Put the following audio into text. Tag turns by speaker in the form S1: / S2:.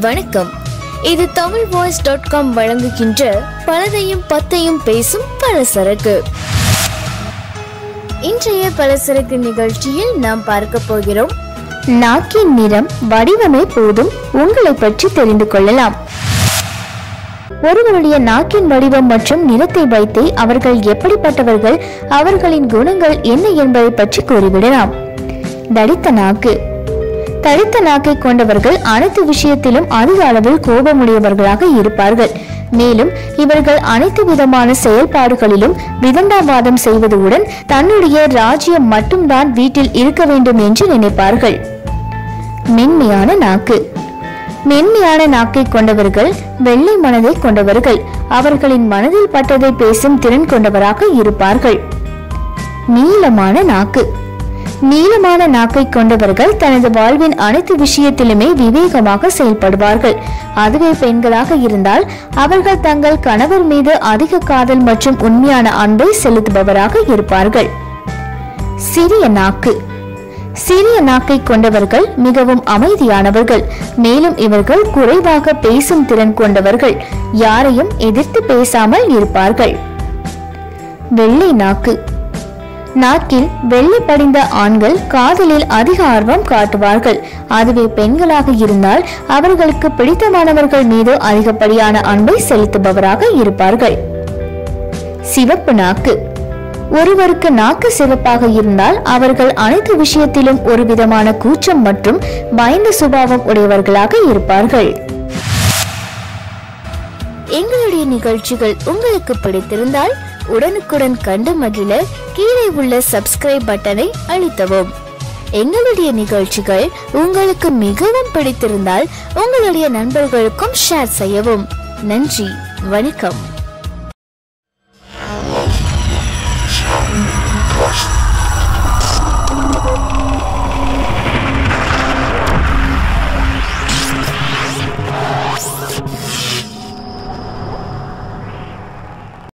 S1: வணக்கம். இது Tamil voice dot com வழங்குகின்ற பலதையும் பத்தையும் பேசும் பலசரக்கு. இன்றைய பலசரக்கு நிகழ்ச்சியில் நாம் பார்க்க போகிறோம். நாக்கின் நிறம் வடிவமே போதும். உங்களை பற்றி தெரிந்து கொள்ளலாம். ஒருவருடைய நாக்கின் வடிவம் மற்றும் நிறத்தை வைத்தே அவர்கள் எப்படிப்பட்டவர்கள் அவர்களின் குணங்கள் என்ன என்பதை பற்றி கூறிவிடலாம். தடித்த நாக்கு. தடித்த நாக்கை கொண்டவர்கள் அனைத்து விஷயத்திலும் அதிக அளவில் கோபமுடையவர்களாக இருப்பார்கள். மேலும் இவர்கள் அனைத்து விதமான செயல்பாடுகளிலும் விதண்டாவாதம் செய்வதுடன் தன்னுடைய ராஜ்யம் மட்டும்தான் வீட்டில் இருக்க வேண்டும் என்று நினைப்பார்கள். மென்மையான நாக்கு. மென்மையான நாக்கை கொண்டவர்கள் வெள்ளை மனதை கொண்டவர்கள். அவர்களின் மனதில் பட்டதை பேசும் திறன் கொண்டவராக இருப்பார்கள். நீளமான நாக்கு. நீளமான நாக்கை கொண்டவர்கள் தனது வாழ்வின் அனைத்து விஷயத்திலுமே விவேகமாக செயல்படுவார்கள். அதுவே பெண்களாக இருந்தால் அவர்கள் தங்கள் கணவர் மீது அதிக காதல் மற்றும் உண்மையான அன்பை செலுத்துபவராக இருப்பார்கள். சிறிய நாக்கு. சிறிய நாக்கை கொண்டவர்கள் மிகவும் அமைதியானவர்கள். மேலும் இவர்கள் குறைவாக பேசும் திறன் கொண்டவர்கள். யாரையும் எதிர்த்து பேசாமல் இருப்பார்கள். வெள்ளை நாக்கு. நாக்கில் வெள்ளை படிந்த ஆண்கள் காதலில் அதிக ஆர்வம் காட்டுவார்கள். அதுவே பெண்களாக இருந்தால் அவர்களுக்கு பிடித்தமானவர்கள் மீது அதிகப்படியான அன்பை செலுத்துபவராக இருப்பார்கள். சிவப்பு நாக்கு. ஒருவருக்கு நாக்கு சிவப்பாக இருந்தால் அவர்கள் அனைத்து விஷயத்திலும் ஒரு விதமான கூச்சம் மற்றும் பயந்த சுபாவம் உடையவர்களாக இருப்பார்கள். எங்களுடைய நிகழ்ச்சிகள் உங்களுக்கு பிடித்திருந்தால் உடனுக்குடன் கண்டு மகிழ கீழே உள்ள சப்ஸ்கிரைப் பட்டனை அழுத்தவும். எங்களுடைய நிகழ்ச்சிகள் உங்களுக்கு மிகவும் பிடித்திருந்தால் உங்களுடைய நண்பர்களுக்கும் ஷேர் செய்யவும். நன்றி வணக்கம்.